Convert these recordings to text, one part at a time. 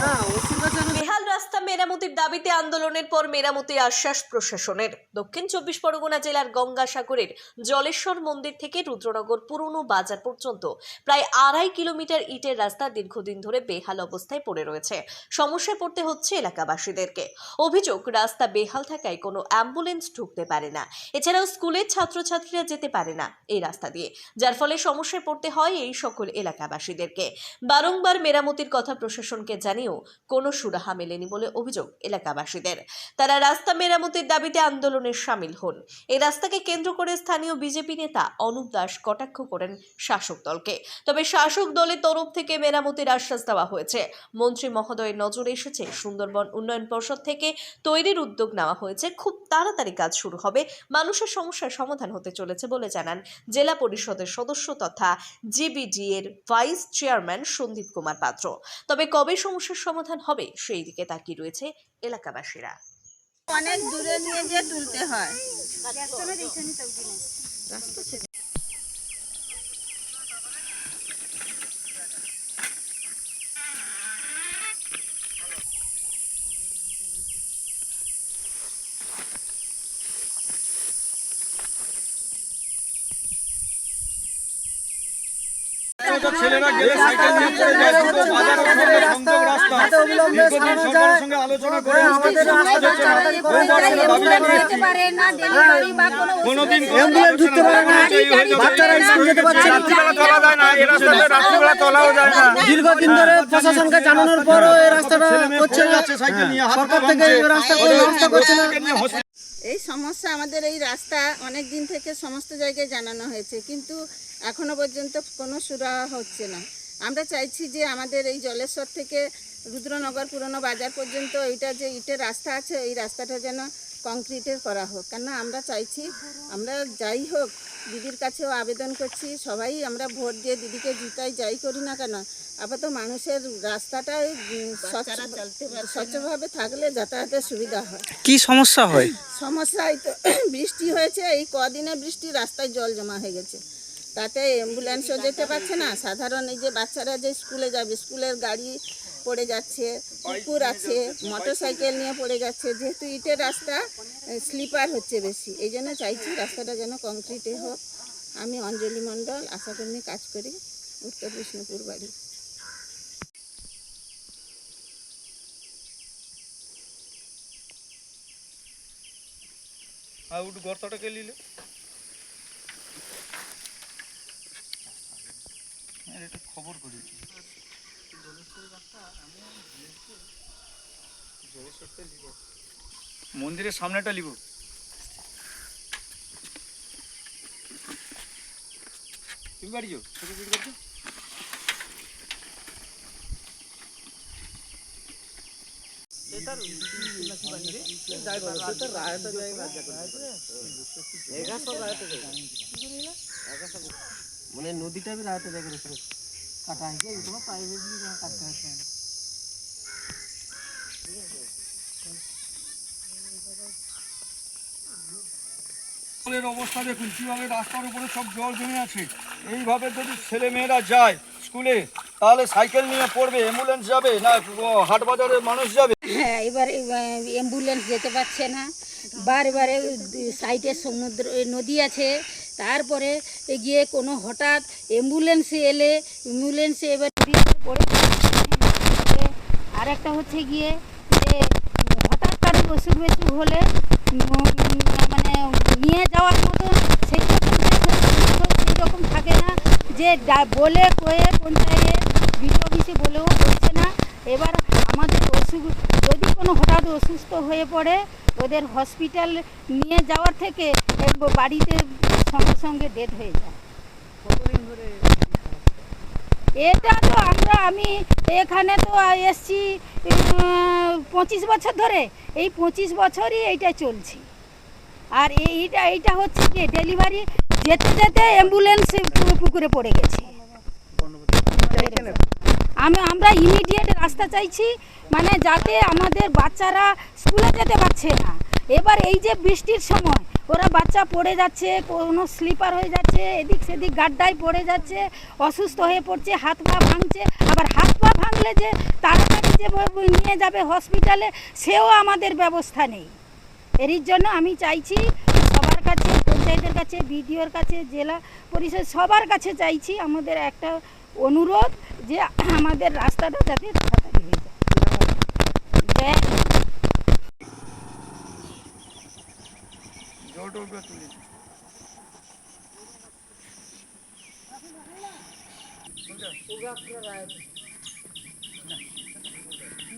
বেহাল রাস্তা মেরামতির দাবিতে আন্দোলনের পর মেরামতির আশ্বাস প্রশাসনের। দক্ষিণ চব্বিশ পরগনা জেলার গঙ্গাসাগরের জলেশ্বর মন্দির থেকে রুদ্রনগর পুরনো বাজার পর্যন্ত প্রায় আড়াই কিলোমিটার ইটের রাস্তা দীর্ঘদিন ধরে বেহাল অবস্থায় পড়ে রয়েছে। সমস্যায় পড়তে হচ্ছে এলাকাবাসীদেরকে। অভিযোগ, রাস্তা বেহাল থাকায় কোনো অ্যাম্বুলেন্স ঢুকতে পারে না। এছাড়াও স্কুলের ছাত্রছাত্রীরা যেতে পারে না এই রাস্তা দিয়ে, যার ফলে সমস্যায় পড়তে হয় এই সকল এলাকাবাসীদেরকে। বারংবার মেরামতির কথা প্রশাসনকে জানিয়েও কোনো সুরাহা মেলেনি বলে অভিযোগ এলাকাবাসীদের। তারা রাস্তা মেরামতির দাবিতে আন্দোলনে সামিল হন। এই রাস্তাকে কেন্দ্র করে স্থানীয় বিজেপি নেতা অনুপ দাস কটাক্ষ করেন শাসক দলকে। তবে শাসক দলের তরফ থেকে মেরামতির আশ্বাস দেওয়া হয়েছে। মন্ত্রী মহোদয়ের নজরে এসেছে, সুন্দরবন উন্নয়ন পর্ষদ থেকে তৈরির উদ্যোগ নেওয়া হয়েছে। খুব তাড়াতাড়ি কাজ শুরু হবে। মানুষের সমস্যার সমাধান হতে চলেছে বলে জানান জেলা পরিষদের সদস্য তথা জিবিডি এর ভাইস চেয়ারম্যান সন্দীপ কুমার পাত্র। তবে কবে সমস্যার সমাধান হবে সেই দিকে তাকিয়ে রয়েছে এলাকাবাসীরা। অনেক দূরে নিয়ে গিয়ে তুলতে হয়। ছেলেরা গেলে সাইকেল নিয়ে চলে যায় দুটো বাজার ওখানে সংযোগ রাস্তা। দীর্ঘদিন সরকারের সঙ্গে আলোচনা করে আমাদের কাজ হচ্ছে না বহুবার আমরা দাবি জানিয়েছি। পারে না ডেলিভারি বা কোনো কোনোদিন অ্যাম্বুলেন্স ঢুকতে পারে না। বাচ্চারা স্কুল যেতে পারছে না। রাত্রিবেলা যায় না এই রাস্তাতে রাত্রিবেলা চলাও যায় না। দীর্ঘদিন ধরে প্রশাসনকে জানানোর পরও এই রাস্তাটা করছে না। সাইকেল নিয়ে হাত সরকার থেকে এই রাস্তা করছে না। এই সমস্যা আমাদের এই রাস্তা অনেক দিন থেকে সমস্ত জায়গায় জানানো হয়েছে, কিন্তু এখনও পর্যন্ত কোনো সুরাহা হচ্ছে না। আমরা চাইছি যে আমাদের এই জলেশ্বর থেকে রুদ্রনগর পুরনো বাজার পর্যন্ত এইটা যে ইটের রাস্তা আছে, এই রাস্তাটা যেন কংক্রিটের করা হোক। কেননা আমরা চাইছি আমরা যাই হোক দিদির কাছেও আবেদন করছি সবাই আমরা ভোট দিয়ে দিদিকে জিতাই যাই করি না কেন আপাতত মানুষের রাস্তাটাই স্বচ্ছভাবে থাকলে যাতায়াতের সুবিধা হয়। কি সমস্যা হয়? সমস্যা এই তো বৃষ্টি হয়েছে এই কদিনে বৃষ্টি রাস্তায় জল জমা হয়ে গেছে। তাতে অ্যাম্বুলেন্সও যেতে পারছে না। সাধারণ এই যে বাচ্চারা যে স্কুলে যাবে স্কুলের গাড়ি পড়ে যাচ্ছে কুকুর আছে মোটর সাইকেল নিয়ে পড়ে যাচ্ছে যেহেতু ইটের রাস্তা স্লিপার হচ্ছে বেশি এই জন্য চাইছি রাস্তাটা যেন কংক্রিটে হোক। আমি অঞ্জলি মণ্ডল আশাকর্মী কাজ করি উত্তর বিষ্ণুপুর বাড়ি। আর উঠ গর্তটাকে নিলে? খবর করেছি। মন্দিরের সামনেটা লিব। তুমি বাড়ি যাও মানে নদীটা রাতে জায়গা কাটা এগুলো কাটতে জলের অবস্থা দেখুন কীভাবে রাস্তার উপরে সব জল জমে আছে। এইভাবে যদি ছেলে মেয়েরা যায় স্কুলে তাহলে সাইকেল নিয়ে পড়বে অ্যাম্বুলেন্স যাবে না হাট বাজারের মানুষ যাবে? হ্যাঁ এবারে অ্যাম্বুলেন্স যেতে পারছে না। বারবারে সাইডে সমুদ্র নদী আছে তারপরে গিয়ে কোনো হঠাৎ অ্যাম্বুলেন্সে এলে, অ্যাম্বুলেন্সে এবার পড়ে যাচ্ছে। আর একটা হচ্ছে গিয়ে যে হঠাৎ কারও অসুখ বিসুখ হলে মানে নিয়ে যাওয়ার মতো সেই রকম থাকে না, যে বলে কয়ে পঞ্চায়েত বিডিও অফিসে বলেও করছে না এবার আমাদের অসুখ, যদি কোনো হঠাৎ অসুস্থ হয়ে পড়ে, ওদের হসপিটাল নিয়ে যাওয়ার থেকে বাড়িতে সঙ্গে সঙ্গে ডেথ হয়ে যায়। এটা তো আমরা, আমি এখানে তো এসছি পঁচিশ বছর ধরে। এই পঁচিশ বছরই এইটা চলছে। আর এইটা এইটা হচ্ছে কি ডেলিভারি যেতে যেতে অ্যাম্বুলেন্স পুকুরে পড়ে গেছে। আমি, আমরা ইমিডিয়েট রাস্তা চাইছি মানে যাতে আমাদের বাচ্চারা স্কুলে যেতে পারছে না। এবার এই যে বৃষ্টির সময়, ওরা বাচ্চা পড়ে যাচ্ছে, কোনো স্লিপার হয়ে যাচ্ছে, এদিক সেদিক গাড্ডায় পড়ে যাচ্ছে, অসুস্থ হয়ে পড়ছে, হাত পা ভাঙছে, আবার হাত পা ভাঙলে যে তাড়াতাড়ি যে নিয়ে যাবে হসপিটালে, সেও আমাদের ব্যবস্থা নেই। এরই জন্য আমি চাইছি, সবার কাছে, পঞ্চায়েতের কাছে, বিডিওর কাছে, জেলা পরিষদ সবার কাছে চাইছি, আমাদের একটা অনুরোধ যে আমাদের রাস্তাটা যাতে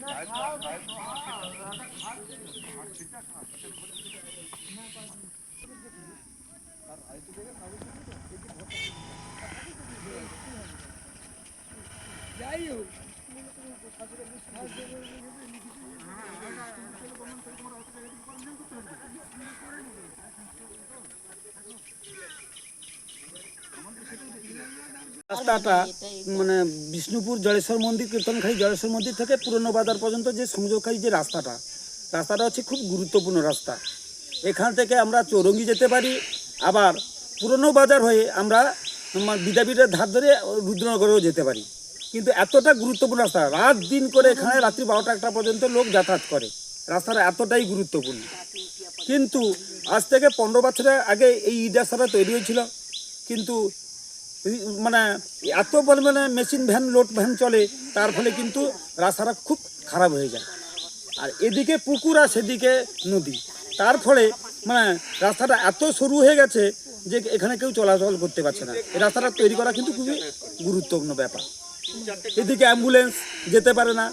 না খাও না খাও রাস্তাটা মানে বিষ্ণুপুর জলেশ্বর মন্দির, কীর্তনখালী জলেশ্বর মন্দির থেকে পুরনো বাজার পর্যন্ত যে সংযোগকারী যে রাস্তাটা রাস্তাটা হচ্ছে খুব গুরুত্বপূর্ণ রাস্তা। এখান থেকে আমরা চৌরঙ্গি যেতে পারি, আবার পুরনো বাজার হয়ে আমরা বিদ্যাপীঠের ধার ধরে রুদ্রনগরেও যেতে পারি। কিন্তু এতটা গুরুত্বপূর্ণ রাস্তা, রাত দিন করে এখানে রাত্রি বারোটা একটা পর্যন্ত লোক যাতায়াত করে। রাস্তাটা এতটাই গুরুত্বপূর্ণ। কিন্তু আজ থেকে পনেরো বছরের আগে এই ইট রাস্তাটা তৈরি হয়েছিল। কিন্তু মানে এত পরিমাণে মেশিন ভ্যান লোড ভ্যান চলে, তার ফলে কিন্তু রাস্তাটা খুব খারাপ হয়ে যায়। আর এদিকে পুকুর আর সেদিকে নদী। তার ফলে মানে রাস্তাটা এত সরু হয়ে গেছে যে এখানে কেউ চলাচল করতে পারছে না। এই রাস্তাটা তৈরি করা কিন্তু খুবই গুরুত্বপূর্ণ ব্যাপার। এদিকে অ্যাম্বুলেন্স যেতে পারে না।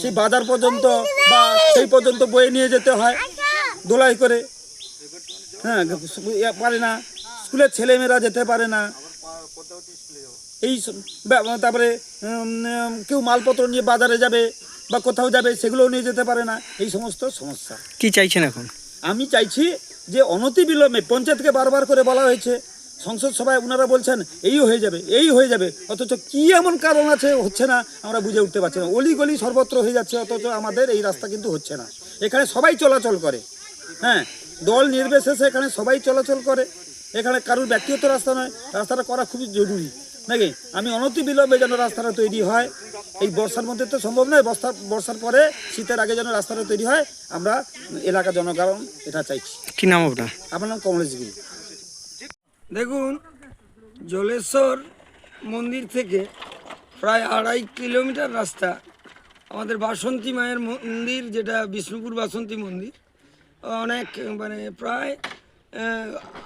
সেই বাজার পর্যন্ত বা সেই পর্যন্ত বয়ে নিয়ে যেতে হয়। দোলাই করে। হ্যাঁ পারে না। স্কুলের ছেলেমেয়েরা যেতে পারে না। এই তারপরে কেউ মালপত্র নিয়ে বাজারে যাবে বা কোথাও যাবে সেগুলোও নিয়ে যেতে পারে না। এই সমস্ত সমস্যা। কি চাইছেন এখন? আমি চাইছি যে অনতি বিলম্বে পঞ্চায়েতকে বারবার করে বলা হয়েছে সংসদ সভায় ওনারা বলছেন এই হয়ে যাবে এই হয়ে যাবে। অথচ কি এমন কারণ আছে হচ্ছে না আমরা বুঝে উঠতে পারছি না। অলি গলি সর্বত্র হয়ে যাচ্ছে অথচ আমাদের এই রাস্তা কিন্তু হচ্ছে না। এখানে সবাই চলাচল করে। হ্যাঁ দল নির্বিশেষে এখানে সবাই চলাচল করে। এখানে কারোর ব্যক্তিগত রাস্তা নয় রাস্তাটা করা খুবই জরুরি। নাকি? আমি অনতি বিলম্বে যেন রাস্তাটা তৈরি হয়। এই বর্ষার মধ্যে তো সম্ভব নয় বর্ষা বর্ষার পরে শীতের আগে যেন রাস্তাটা তৈরি হয়। আমরা এলাকা জনগণ এটা চাইছি। কি নাম আপনার? আমার নাম কমলেশ গিরি। দেখুন জলেশ্বর মন্দির থেকে প্রায় আড়াই কিলোমিটার রাস্তা আমাদের বাসন্তী মায়ের মন্দির যেটা বিষ্ণুপুর বাসন্তী মন্দির অনেক মানে প্রায়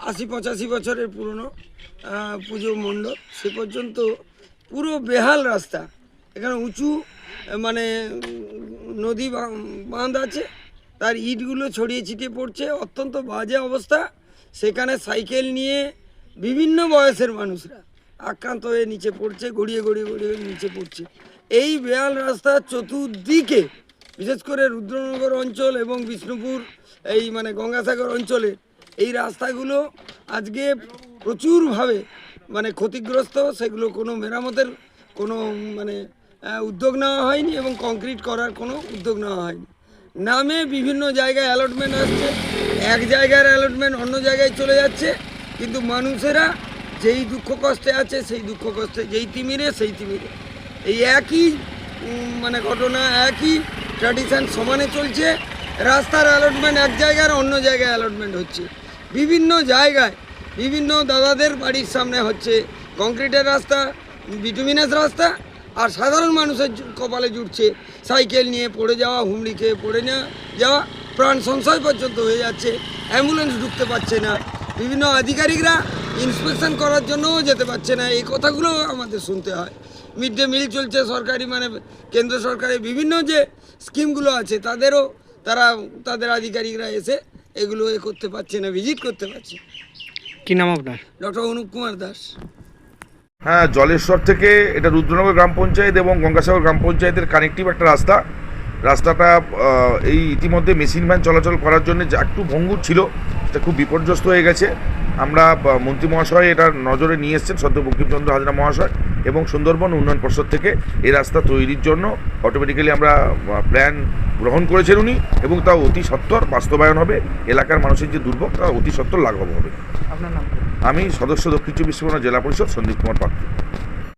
আশি পঁচাশি বছরের পুরনো পুজো মণ্ডপ। সে পর্যন্ত পুরো বেহাল রাস্তা। এখানে উঁচু মানে নদী বাঁধ আছে। তার ইটগুলো ছড়িয়ে ছিটিয়ে পড়ছে। অত্যন্ত বাজে অবস্থা। সেখানে সাইকেল নিয়ে বিভিন্ন বয়সের মানুষরা আক্রান্ত হয়ে নিচে পড়ছে, গড়িয়ে গড়িয়ে গড়িয়ে নিচে পড়ছে। এই বেয়াল রাস্তার চতুর্দিকে, বিশেষ করে রুদ্রনগর অঞ্চল এবং বিষ্ণুপুর, এই মানে গঙ্গাসাগর অঞ্চলে এই রাস্তাগুলো আজকে প্রচুরভাবে মানে ক্ষতিগ্রস্ত, সেগুলো কোনো মেরামতের কোনো মানে উদ্যোগ নেওয়া হয়নি এবং কংক্রিট করার কোনো উদ্যোগ নেওয়া হয়নি। নামে বিভিন্ন জায়গায় অ্যালটমেন্ট আসছে, এক জায়গার অ্যালটমেন্ট অন্য জায়গায় চলে যাচ্ছে, কিন্তু মানুষেরা যেই দুঃখ কষ্টে আছে, সেই দুঃখ কষ্টে, যেই তিমিরে, সেই তিমিরে। এই একই মানে ঘটনা, একই ট্র্যাডিশন সমানে চলছে, রাস্তার অ্যালটমেন্ট এক জায়গার অন্য জায়গায় অ্যালটমেন্ট হচ্ছে। বিভিন্ন জায়গায় বিভিন্ন দাদাদের বাড়ির সামনে হচ্ছে কংক্রিটের রাস্তা, বিটুমিনাস রাস্তা আর সাধারণ মানুষের কপালে জুটছে। সাইকেল নিয়ে পড়ে যাওয়া, হুমড়ি খেয়ে পড়ে না যাওয়া, প্রাণ সংশয় পর্যন্ত হয়ে যাচ্ছে। অ্যাম্বুলেন্স ঢুকতে পারছে না। বিভিন্ন আধিকারিকরা ইন্সপেকশন করার জন্যও যেতে পারছে না। এই কথাগুলো আমাদের শুনতে হয়। মিড ডে মিল চলছে সরকারি মানে কেন্দ্র সরকারের বিভিন্ন যে স্কিমগুলো আছে, তাদেরও তারা, তাদের আধিকারিকরা এসে এগুলো এ করতে পারছে না ভিজিট করতে পারছে কি নাম আপনার? ডক্টর অনুপ কুমার দাস। হ্যাঁ জলেশ্বর থেকে এটা রুদ্রনগর গ্রাম পঞ্চায়েত এবং গঙ্গাসাগর গ্রাম পঞ্চায়েতের কানেক্টিভ একটা রাস্তা। রাস্তাটা এই ইতিমধ্যে মেশিন ভ্যান চলাচল করার জন্য যা একটু ভঙ্গুর ছিল সেটা খুব বিপর্যস্ত হয়ে গেছে। আমরা মন্ত্রী মহাশয় এটা নজরে নিয়ে এসছেন সদ্য বঙ্কিমচন্দ্র হাজরা মহাশয় এবং সুন্দরবন উন্নয়ন পর্ষদ থেকে এই রাস্তা তৈরির জন্য অটোমেটিক্যালি আমরা প্ল্যান গ্রহণ করেছেন উনি এবং তা অতি সত্বর বাস্তবায়ন হবে। এলাকার মানুষের যে দুর্ভোগ তা অতি সত্বর লাঘব হবে। আপনার আমি সদস্য দক্ষিণ চব্বিশ পরগনা জেলা পরিষদ সন্দীপ কুমার পাত্র।